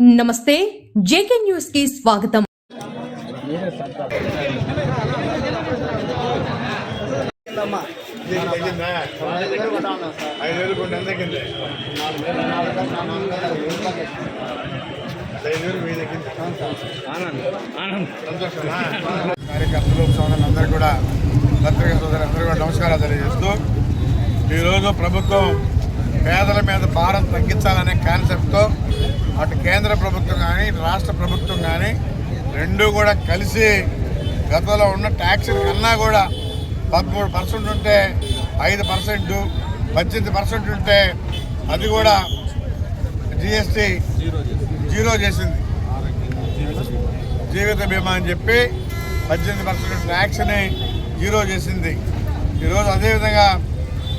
నమస్తే జేకే న్యూస్కి స్వాగతం. కార్యకర్తలు సోదరులందరూ కూడా పత్రికా సోదరులందరూ కూడా నమస్కారాలు తెలియజేస్తూ ఈరోజు ప్రభుత్వం పేదల మీద భారం తగ్గించాలనే కాన్సెప్ట్తో అటు కేంద్ర ప్రభుత్వం కానీ రాష్ట్ర ప్రభుత్వం కానీ రెండూ కూడా కలిసి గతంలో ఉన్న ట్యాక్స్ కన్నా కూడా పదమూడు పర్సెంట్ ఉంటే ఐదు పర్సెంట్ పద్దెనిమిది పర్సెంట్ ఉంటే అది కూడా జిఎస్టీ జీరో చేసింది. జీవిత బీమా అని చెప్పి పద్దెనిమిది పర్సెంట్ ట్యాక్స్ని జీరో చేసింది. ఈరోజు అదేవిధంగా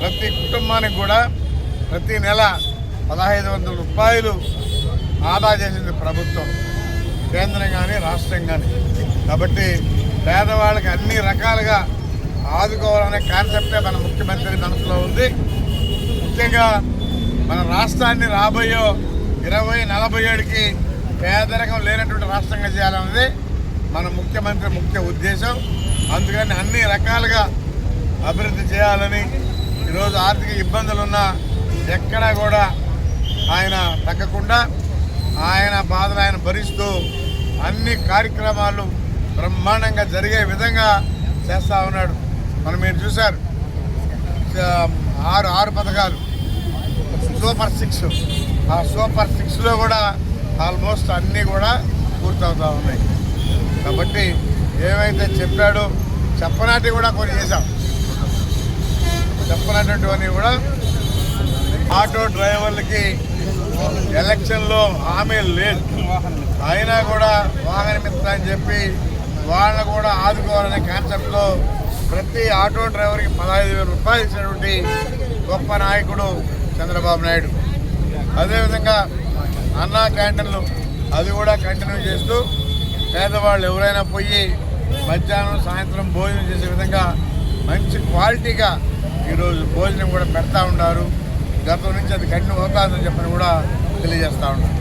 ప్రతి కుటుంబానికి కూడా ప్రతి నెల పదహైదు వందల రూపాయలు ఆదా చేసింది ప్రభుత్వం కేంద్రం కానీ రాష్ట్రం కానీ కాబట్టి పేదవాళ్ళకి అన్ని రకాలుగా ఆదుకోవాలనే కాన్సెప్టే మన ముఖ్యమంత్రి మనసులో ఉంది. ముఖ్యంగా మన రాష్ట్రాన్ని రాబోయే ఇరవై నలభై ఏడుకి పేదరికం లేనటువంటి రాష్ట్రంగా చేయాలన్నది మన ముఖ్యమంత్రి ముఖ్య ఉద్దేశం. అందుకని అన్ని రకాలుగా అభివృద్ధి చేయాలని ఈరోజు ఆర్థిక ఇబ్బందులున్నా ఎక్కడా కూడా ఆయన తగ్గకుండా ఆయన బాధలు ఆయన భరిస్తూ అన్ని కార్యక్రమాలు బ్రహ్మాండంగా జరిగే విధంగా చేస్తూ ఉన్నాడు. మనం మీరు చూశారు. ఆరు ఆరు పథకాలు. Super six. ఆ సూపర్ సిక్స్లో కూడా ఆల్మోస్ట్ అన్నీ కూడా పూర్తవుతూ ఉన్నాయి. కాబట్టి ఏమైతే చెప్పాడో చెప్పనాటి కూడా కొన్ని చేశాం. చెప్పనటువంటివన్నీ కూడా ఆటో డ్రైవర్లకి ఎలక్షన్లో హామీ లేదు. అయినా కూడా వాహన మిత్ర అని చెప్పి వాళ్ళని కూడా ఆదుకోవాలనే కాన్సెప్ట్లో ప్రతి ఆటో డ్రైవర్కి పదహైదు వేల రూపాయలు ఇచ్చినటువంటి గొప్ప నాయకుడు చంద్రబాబు నాయుడు. అదేవిధంగా అన్నా క్యాంటీన్లు అది కూడా కంటిన్యూ చేస్తూ పేదవాళ్ళు ఎవరైనా పోయి మధ్యాహ్నం సాయంత్రం భోజనం చేసే విధంగా మంచి క్వాలిటీగా ఈరోజు భోజనం కూడా పెడతా ఉన్నారు. గతం నుంచి అది కంటిన్యూ అవుతుందని చెప్పని కూడా తెలియజేస్తా ఉన్నారు